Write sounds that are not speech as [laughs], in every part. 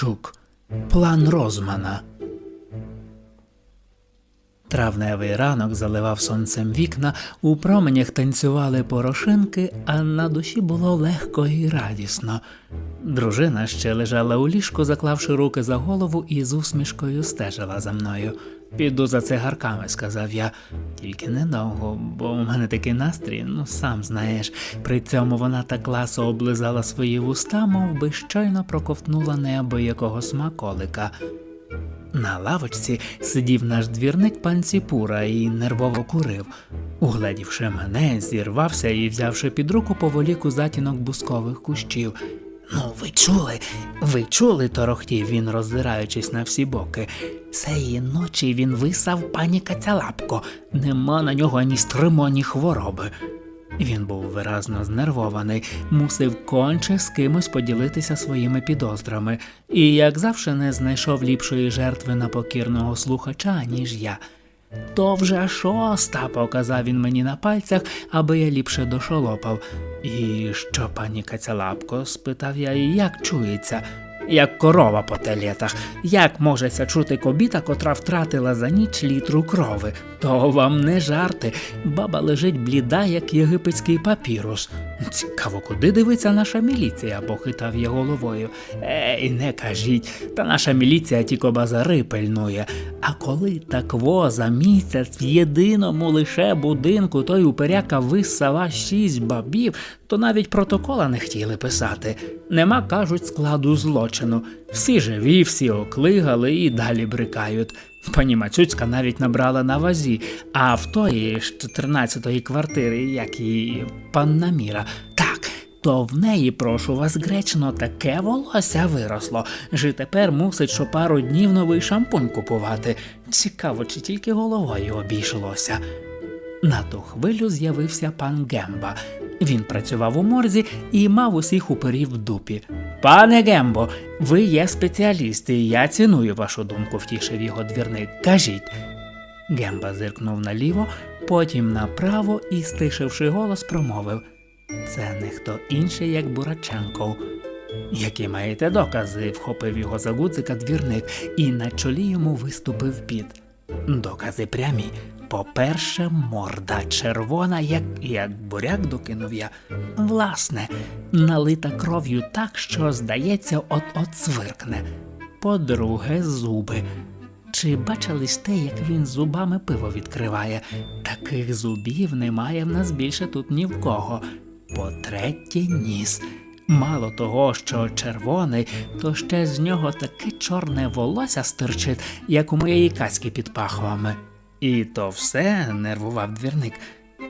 Поліщук. План Розмана. Травневий ранок заливав сонцем вікна, у променях танцювали порошинки, а на душі було легко і радісно. Дружина ще лежала у ліжку, заклавши руки за голову і з усмішкою стежила за мною. Піду за цигарками, сказав я, тільки недовго, бо у мене такий настрій, ну сам знаєш. При цьому вона так ласо облизала свої вуста, мов би щойно проковтнула неабиякого смаколика. На лавочці сидів наш двірник пан Ціпура і нервово курив. Угледівши мене, зірвався і, взявши під руку, поволік у затінок бускових кущів. Ну, ви чули, ви чули, торохтів він, роздираючись на всі боки. Сеї ночі він висав пані Кацялапко. Нема на нього ані стриму, ані хвороби. Він був виразно знервований, мусив конче з кимось поділитися своїми підозрами, і, як завжди, не знайшов ліпшої жертви на покірного слухача, ніж я. То вже шоста, показав він мені на пальцях, аби я ліпше дошолопав. І що, пані Кацялапко? спитав я, як чується? Як корова по телетах, як можеся чути кобіта, котра втратила за ніч літру крови? То вам не жарти. Баба лежить бліда, як єгипетський папірус. Цікаво, куди дивиться наша міліція, похитав я головою. Ей, не кажіть, та наша міліція тільки базари пильнує. А коли так во за місяць в єдиному лише будинку той уперяка висава шість бабів, то навіть протокола не хотіли писати. Нема, кажуть, складу злочину. Всі живі, всі оклигали і далі брикають. Пані Мацюцька навіть набрала на вазі, а в тої ж 14-ї квартири, як і панна Міра, так. То в неї, прошу вас, гречно, таке волосся виросло, що тепер мусить що пару днів новий шампунь купувати. Цікаво, чи тільки головою обійшлося. На ту хвилю з'явився пан Гемба. Він працював у морзі і мав усіх уперів в дупі. Пане Гембо, ви є спеціаліст, і я ціную вашу думку, втішив його двірник. Кажіть. Гемба зиркнув наліво, потім направо і, стишивши голос, промовив Це не хто інший, як Бураченков. Які маєте докази? вхопив його за гудзика двірник, і на чолі йому виступив під. Докази прямі. По-перше, морда червона, як, як буряк докинув я. Власне, налита кров'ю так, що, здається, от-от свиркне. По-друге, зуби. Чи бачились те, як він зубами пиво відкриває? Таких зубів немає в нас більше тут ні в кого. По-третє, ніс. Мало того, що червоний, то ще з нього таке чорне волосся стирчить, як у моєї каськи під пахвами. І то все нервував двірник.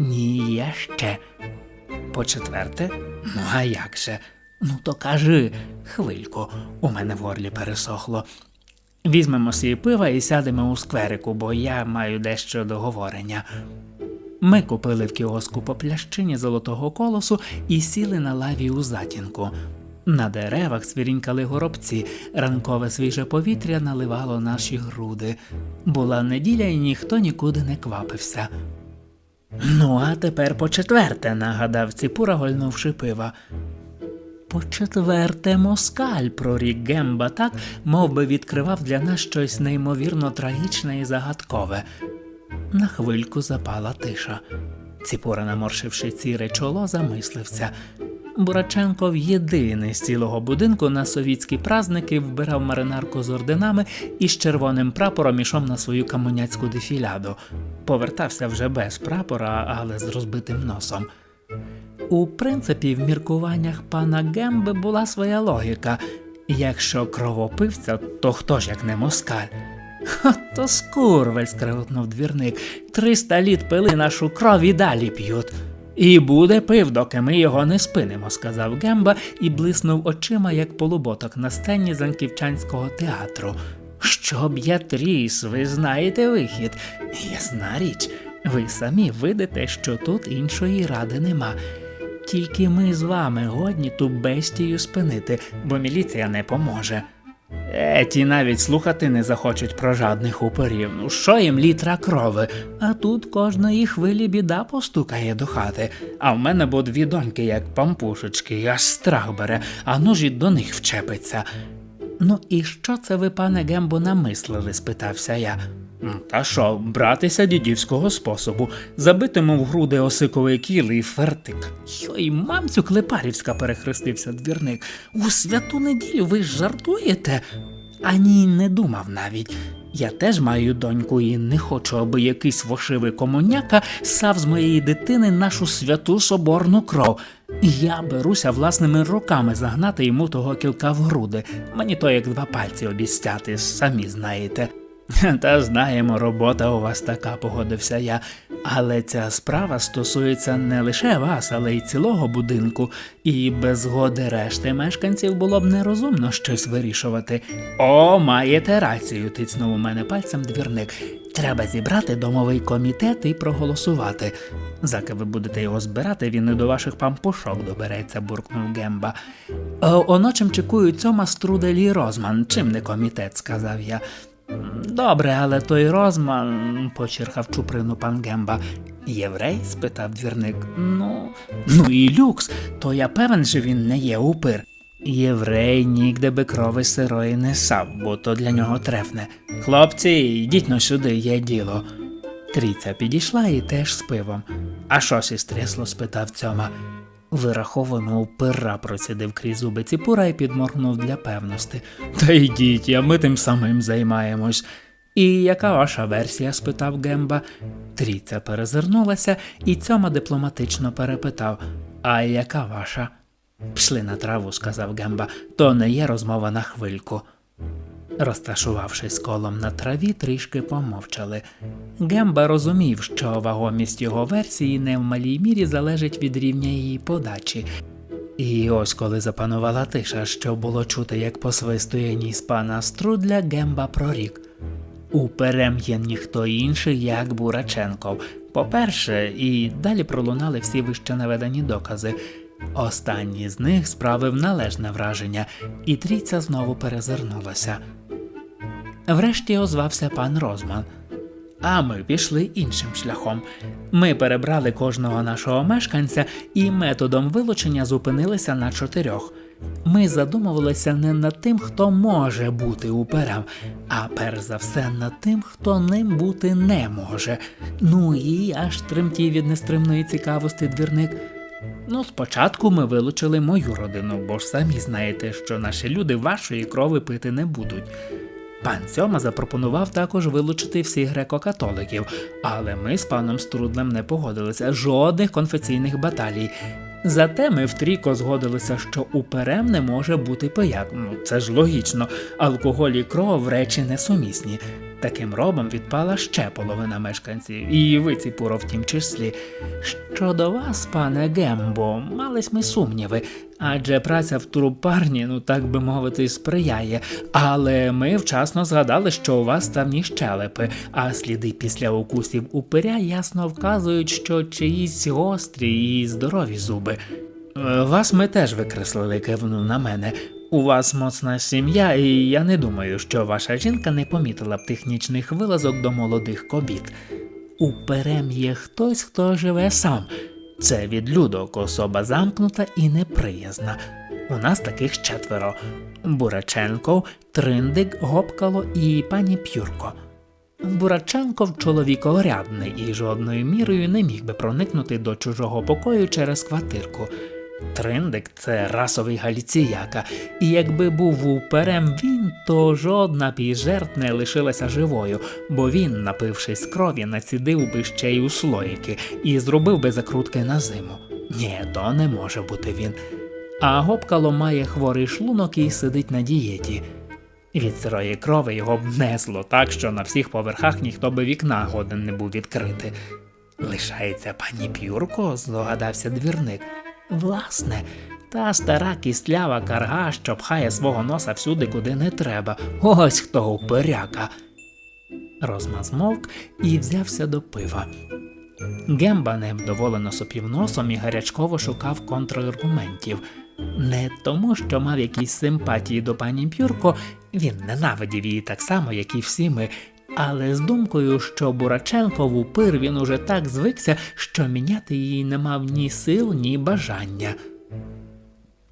Ні, я ще. По четверте, ну а як же? Ну то кажи, хвильку, у мене в горлі пересохло. Візьмемо сі пива і сядемо у скверику, бо я маю дещо до говорення. Ми купили в кіоску по плящині золотого колосу і сіли на лаві у затінку. На деревах свірінькали горобці, ранкове свіже повітря наливало наші груди. Була неділя, і ніхто нікуди не квапився. Ну, а тепер по четверте, нагадав Ціпура, гольнувши пива. По четверте, москаль, прорік Гемба так, мов би відкривав для нас щось неймовірно трагічне і загадкове. На хвильку запала тиша. Ціпура, наморшивши ціре чоло, замислився. Бураченков єдиний з цілого будинку на совітські праздники вбирав маринарку з орденами і з червоним прапором ішов на свою камуняцьку дефіляду. Повертався вже без прапора, але з розбитим носом. У принципі, в міркуваннях пана Гемби була своя логіка. Якщо кровопивця, то хто ж як не москаль? Ха, то скурвель, скриготнув двірник. Триста літ пили нашу кров і далі п'ють. І буде пив, доки ми його не спинимо, сказав Гемба і блиснув очима, як полуботок на сцені Занківчанського театру. Щоб я тріс, ви знаєте вихід. Ясна річ, ви самі видите, що тут іншої ради нема. Тільки ми з вами годні ту бестію спинити, бо міліція не поможе. Е, ті навіть слухати не захочуть про жадних упорів. Ну що їм літра крови? А тут кожної хвилі біда постукає до хати. А в мене бо дві доньки, як пампушечки, аж страх бере, а ножі до них вчепиться. Ну і що це ви, пане Гембо, намислили? спитався я. «М, Та що, братися дідівського способу, забитиму в груди осиковий кіл і фертик. Йой, мамцю Клепарівська, перехрестився двірник. У святу неділю ви ж жартуєте? Ані не думав навіть. Я теж маю доньку і не хочу, аби якийсь вошивий комуняка сав з моєї дитини нашу святу соборну кров. Я беруся власними руками загнати йому того кілка в груди. Мені то як два пальці обіцяти, самі знаєте. [laughs] Та знаємо, робота у вас така, погодився я. Але ця справа стосується не лише вас, але й цілого будинку, і без згоди решти мешканців було б нерозумно щось вирішувати. О, маєте рацію, тицнув у мене пальцем двірник. Треба зібрати домовий комітет і проголосувати. Заки ви будете його збирати, він і до ваших пампушок добереться, буркнув Гемба. «О, Оночим чекують цьома струдель і розман, чим не комітет, сказав я. Добре, але той розман, почерхав чуприну пан Гемба. Єврей? спитав двірник. Ну, ну і люкс, то я певен, що він не є упир. Єврей нігде би крови сирої не сав, бо то для нього трефне. Хлопці, йдіть но сюди, є діло. Трійця підійшла і теж з пивом. А що сістрясло? спитав цьома. Вираховано упира, процідив крізь зуби ціпура і підморгнув для певності. Та йдіть, а ми тим самим займаємось. І яка ваша версія? спитав Гемба. Трійця перезирнулася, і цьома дипломатично перепитав А яка ваша? Пішли на траву, сказав Гемба, то не є розмова на хвильку. Розташувавшись колом на траві, трішки помовчали. Гемба розумів, що вагомість його версії не в малій мірі залежить від рівня її подачі. І ось коли запанувала тиша, що було чути, як посвистує ніс пана Струдля, Гемба прорік. Уперем є ніхто інший, як Бураченков. По-перше, і далі пролунали всі вище наведені докази. Останній з них справив належне враження, і трійця знову перезирнулася. Врешті озвався пан Розман. А ми пішли іншим шляхом. Ми перебрали кожного нашого мешканця і методом вилучення зупинилися на чотирьох. Ми задумувалися не над тим, хто може бути уперем, а перш за все над тим, хто ним бути не може. Ну і аж тремтів від нестримної цікавості двірник. Ну, спочатку ми вилучили мою родину, бо ж самі знаєте, що наші люди вашої крови пити не будуть. Пан Сьома запропонував також вилучити всіх греко-католиків, але ми з паном Струдлем не погодилися жодних конфесійних баталій. Зате ми втрійко згодилися, що уперем не може бути пияк. Ну, це ж логічно, алкоголь і кров речі несумісні. Таким робом відпала ще половина мешканців, і ви ціпуро в тім числі. Щодо вас, пане Гембо, мались ми сумніви, адже праця в трупарні, ну так би мовити, сприяє. Але ми вчасно згадали, що у вас ставні щелепи, а сліди після укусів упиря ясно вказують, що чиїсь гострі і здорові зуби. Е, Вас ми теж викреслили, кивнув на мене. У вас моцна сім'я, і я не думаю, що ваша жінка не помітила б технічних вилазок до молодих кобіт. Уперем є хтось, хто живе сам. Це відлюдок, особа замкнута і неприязна. У нас таких четверо: Бураченков, Триндик, Гопкало і пані П'юрко. Бураченков чоловік орядний і жодною мірою не міг би проникнути до чужого покою через квартирку. Триндик це расовий галіціяка, і якби був уперем він, то жодна жертв не лишилася живою, бо він, напившись крові, націдив би ще й у слоїки і зробив би закрутки на зиму. Ні, то не може бути він. А гопкало має хворий шлунок і сидить на дієті. Від сирої крови його б несло так, що на всіх поверхах ніхто би вікна годен не був відкрити. Лишається пані П'юрко, здогадався двірник. Власне, та стара кістлява карга, що пхає свого носа всюди, куди не треба. Ось хто уперяка. Розмаз змовк і взявся до пива. Гемба невдоволено сопів носом і гарячково шукав контраргументів. Не тому, що мав якісь симпатії до пані Пюрко, він ненавидів її так само, як і всі ми, але з думкою, що Бураченко в упир він уже так звикся, що міняти її не мав ні сил, ні бажання.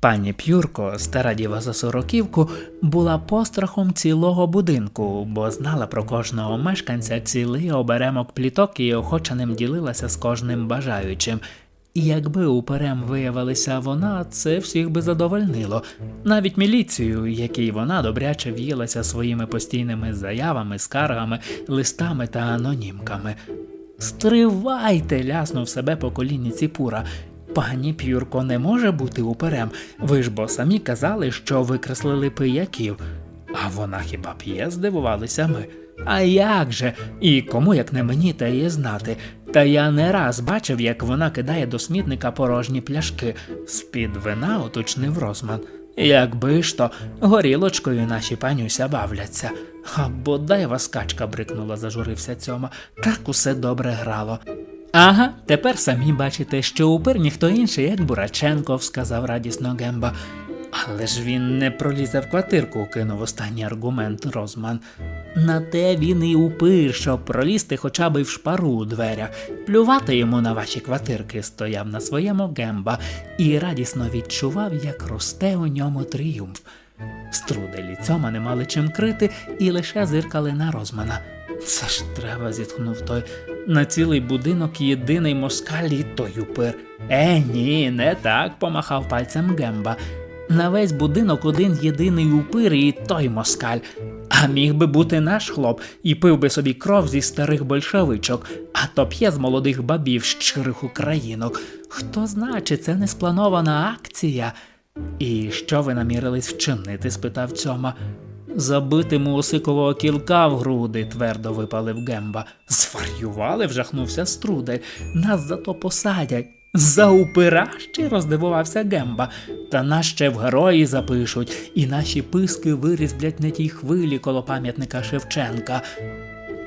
Пані П'юрко, стара діва за сороківку, була пострахом цілого будинку, бо знала про кожного мешканця цілий оберемок пліток і охоче ним ділилася з кожним бажаючим. Якби уперем виявилася вона, це всіх би задовольнило, навіть міліцію, якій вона добряче в'їлася своїми постійними заявами, скаргами, листами та анонімками. Стривайте, ляснув себе по коліні Ціпура. Пані П'юрко не може бути уперем. Ви ж бо самі казали, що викреслили пияків. А вона хіба п'є, здивувалися ми. А як же? І кому як не мені та її знати? Та я не раз бачив, як вона кидає до смітника порожні пляшки. З-під вина уточнив Розман. Якби ж то горілочкою наші панюся бавляться. А бодай вас качка брикнула, зажурився цьома. Так усе добре грало. Ага, тепер самі бачите, що упир ніхто інший, як Бураченков, сказав радісно Гемба. Але ж він не пролізе в квартирку, кинув останній аргумент Розман. На те він і упир, щоб пролізти хоча б в шпару у дверях. Плювати йому на ваші квартирки стояв на своєму гемба і радісно відчував, як росте у ньому тріумф. Струделі цьома не мали чим крити і лише зиркали на Розмана. Це ж треба, зітхнув той. На цілий будинок єдиний москаль і той упир. Е, ні, не так, помахав пальцем Гемба. На весь будинок один єдиний упир і той москаль. А міг би бути наш хлоп і пив би собі кров зі старих большевичок, а то п'є з молодих бабів щирих українок. Хто знає, це не спланована акція? І що ви намірились вчинити? спитав цьома. Забити мусикового кілка в груди, твердо випалив Гемба. Зварювали, вжахнувся струдель. Нас зато посадять. За роздивувався Гемба. Та нас ще в герої запишуть, і наші писки вирізблять на тій хвилі коло пам'ятника Шевченка.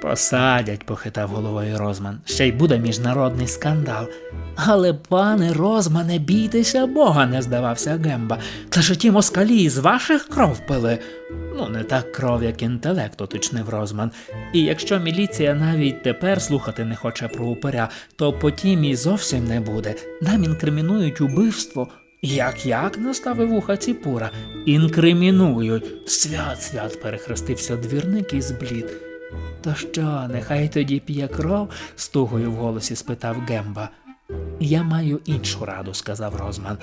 Посадять, похитав головою Розман. Ще й буде міжнародний скандал. Але, пане Розмане, бійтеся Бога, не здавався Гемба. Та ж ті москалі з ваших кров пили. Ну, не так кров, як інтелект, уточнив Розман. І якщо міліція навіть тепер слухати не хоче про упиря, то потім і зовсім не буде. Нам інкримінують убивство. Як як наставив вуха Ціпура? Інкримінують. Свят, свят, перехрестився двірник і зблід. То що, нехай тоді п'є кров? з тугою в голосі спитав Гемба. Я маю іншу раду, сказав Розман.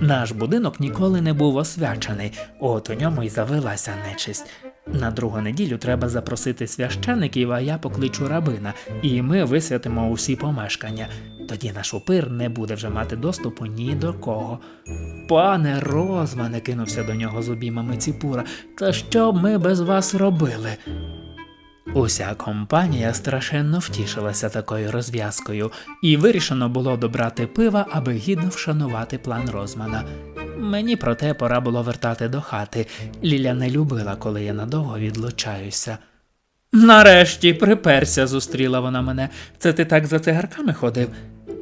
Наш будинок ніколи не був освячений, от у ньому й завелася нечисть. На другу неділю треба запросити священиків, а я покличу рабина, і ми висвятимо усі помешкання. Тоді наш упир не буде вже мати доступу ні до кого. Пане Розмане, кинувся до нього з обіймами Ціпура, та що б ми без вас робили? Уся компанія страшенно втішилася такою розв'язкою, і вирішено було добрати пива, аби гідно вшанувати план Розмана. Мені проте пора було вертати до хати. Ліля не любила, коли я надовго відлучаюся. Нарешті приперся, зустріла вона мене. Це ти так за цигарками ходив?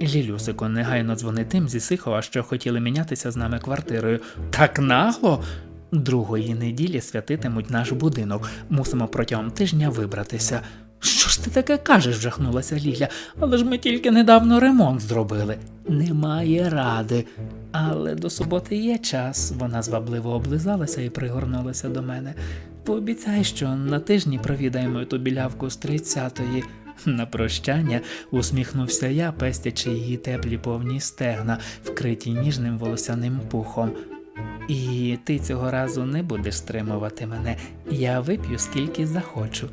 Лілюсику, негайно дзвони тим зі Сихова, що хотіли мінятися з нами квартирою. Так нагло. Другої неділі святитимуть наш будинок. Мусимо протягом тижня вибратися. Що ж ти таке кажеш? жахнулася Ліля. Але ж ми тільки недавно ремонт зробили. Немає ради. Але до суботи є час. Вона звабливо облизалася і пригорнулася до мене. Пообіцяй, що на тижні провідаємо ту білявку з тридцятої. На прощання усміхнувся я, пестячи її теплі повні стегна, вкриті ніжним волосяним пухом. І ти цього разу не будеш стримувати мене. Я вип'ю скільки захочу.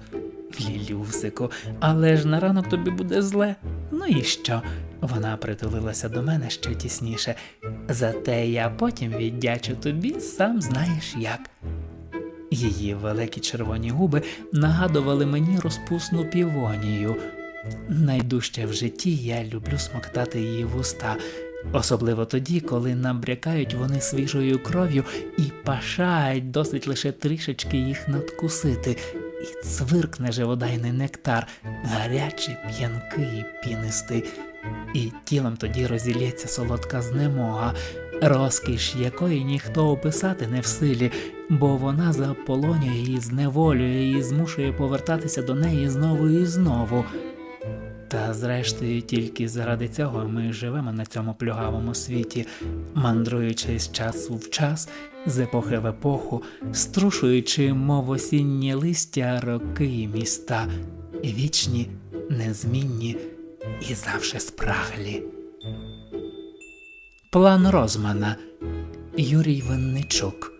Лілюсику, але ж на ранок тобі буде зле. Ну і що? Вона притулилася до мене ще тісніше. Зате я потім віддячу тобі, сам знаєш як. Її великі червоні губи нагадували мені розпусну півонію. Найдужче в житті я люблю смоктати її вуста, особливо тоді, коли набрякають вони свіжою кров'ю і пашають досить лише трішечки їх надкусити, і цвиркне живодайний нектар, гарячий, п'янкий і пінистий, і тілом тоді розілється солодка знемога, розкіш якої ніхто описати не в силі, бо вона заполонює і зневолює і змушує повертатися до неї знову і знову. Та зрештою тільки заради цього ми живемо на цьому плюгавому світі, мандруючи з часу в час, з епохи в епоху, струшуючи, мов осінні листя, роки і міста, вічні, незмінні і завше спраглі. План Розмана Юрій Винничук